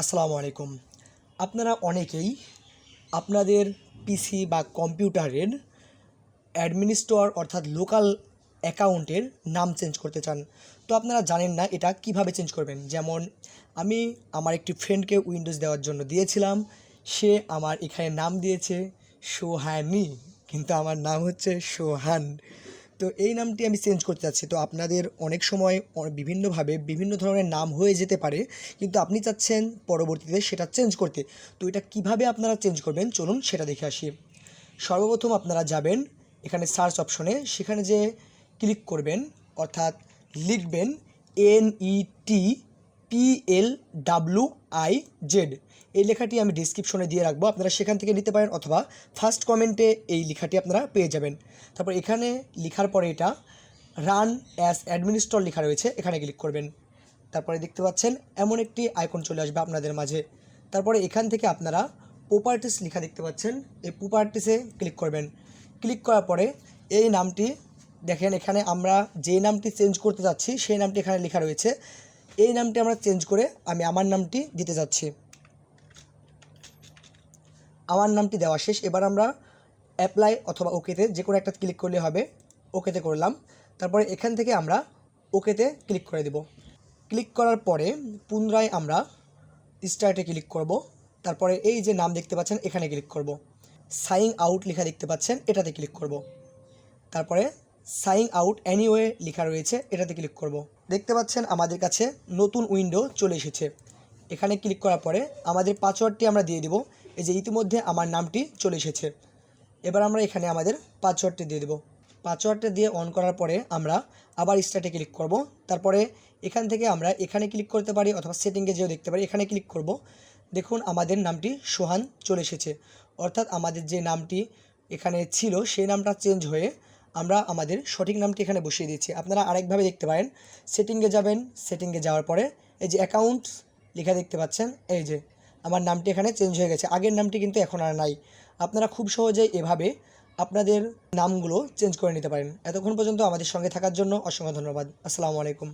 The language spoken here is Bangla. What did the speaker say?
আসসালামু আলাইকুম। আপনারা অনেকেই আপনাদের পিসি বা কম্পিউটারের অ্যাডমিনিস্ট্রর অর্থাৎ লোকাল অ্যাকাউন্টের নাম চেঞ্জ করতে চান। তো আপনারা জানেন না এটা কীভাবে চেঞ্জ করবেন। যেমন, আমি আমার একটি ফ্রেন্ডকে উইন্ডোজ দেওয়ার জন্য দিয়েছিলাম। সে আমার এখানে নাম দিয়েছে সোহানি, কিন্তু আমার নাম হচ্ছে সোহান। তো এই নামটি আমি চেঞ্জ করতে চাচ্ছি। তো আপনাদের অনেক সময় বিভিন্নভাবে বিভিন্ন ধরনের নাম হয়ে যেতে পারে, কিন্তু আপনি চাচ্ছেন পরবর্তীতে সেটা চেঞ্জ করতে। তো এটা কীভাবে আপনারা চেঞ্জ করবেন? চলুন সেটা দেখে আসি। সর্বপ্রথম আপনারা যাবেন এখানে সার্চ অপশনে সেখানে যে ক্লিক করবেন, অর্থাৎ লিখবেন N E T P L W I Z এই লেখাটি আমি ডিসক্রিপশনে দিয়ে রাখব। আপনারা সেখান থেকে নিতে পারেন অথবা ফার্স্ট কমেন্টে এই লেখাটি আপনারা পেয়ে যাবেন। তারপর এখানে লেখার পরে এটা রান অ্যাজ অ্যাডমিনিস্ট্রর লেখা রয়েছে, এখানে ক্লিক করবেন। তারপরে দেখতে পাচ্ছেন, এমন একটি আইকন চলে আসবে আপনাদের মাঝে। তারপরে এখান থেকে আপনারা প্রপার্টিস লেখা দেখতে পাচ্ছেন, এই প্রপার্টিসে ক্লিক করবেন। ক্লিক করার পরে এই নামটি, দেখেন এখানে আমরা যে নামটি চেঞ্জ করতে যাচ্ছি সেই নামটি এখানে লেখা রয়েছে। এই নামটি আমরা চেঞ্জ করে আমি আমার নামটি দিতে যাচ্ছি। আমার নামটি দেওয়া শেষ। এবার আমরা অ্যাপ্লাই অথবা ওকেতে যে কোনো একটা ক্লিক করলে হবে। ওকেতে করলাম। তারপরে এখান থেকে আমরা ওকেতে ক্লিক করে দেব। ক্লিক করার পরে পুনরায় আমরা স্টার্টে ক্লিক করব। তারপরে এই যে নাম দেখতে পাচ্ছেন, এখানে ক্লিক করব। সাইন আউট লেখা দেখতে পাচ্ছেন, এটাতে ক্লিক করব। তারপরে সাইন আউট অ্যানিওয়ে লেখা রয়েছে, এটাতে ক্লিক করব। দেখতে পাচ্ছেন আমাদের কাছে নতুন উইন্ডো চলে এসেছে। এখানে ক্লিক করার পরে আমাদের পাসওয়ার্ডটি আমরা দিয়ে দেব। এই যে ইতিমধ্যে আমার নামটি চলে এসেছে। এবার আমরা এখানে আমাদের পাসওয়ার্ডটি দিয়ে দেবো। পাসওয়ার্ডটা দিয়ে অন করার পরে আমরা আবার স্টার্টে ক্লিক করব। তারপরে এখান থেকে আমরা এখানে ক্লিক করতে পারি অথবা সেটিংয়ে যেও দেখতে পারি, এখানে ক্লিক করব। দেখুন আমাদের নামটি সোহান চলে এসেছে। অর্থাৎ আমাদের যে নামটি এখানে ছিল, সেই নামটা চেঞ্জ হয়ে আমরা আমাদের সঠিক নামটি এখানে বসিয়ে দিচ্ছি। আপনারা আরেকভাবে দেখতে পারেন। সেটিংয়ে যাবেন। সেটিংয়ে যাওয়ার পরে এই যে অ্যাকাউন্ট লেখা দেখতে পাচ্ছেন, এই যে আমার নামটি এখানে চেঞ্জ হয়ে গেছে। আগের নামটি কিন্তু এখন আর নাই। আপনারা খুব সহজেই এভাবে আপনাদের নামগুলো চেঞ্জ করে নিতে পারেন। এতক্ষণ পর্যন্ত আমাদের সঙ্গে থাকার জন্য অসংখ্য ধন্যবাদ। আসসালামু আলাইকুম।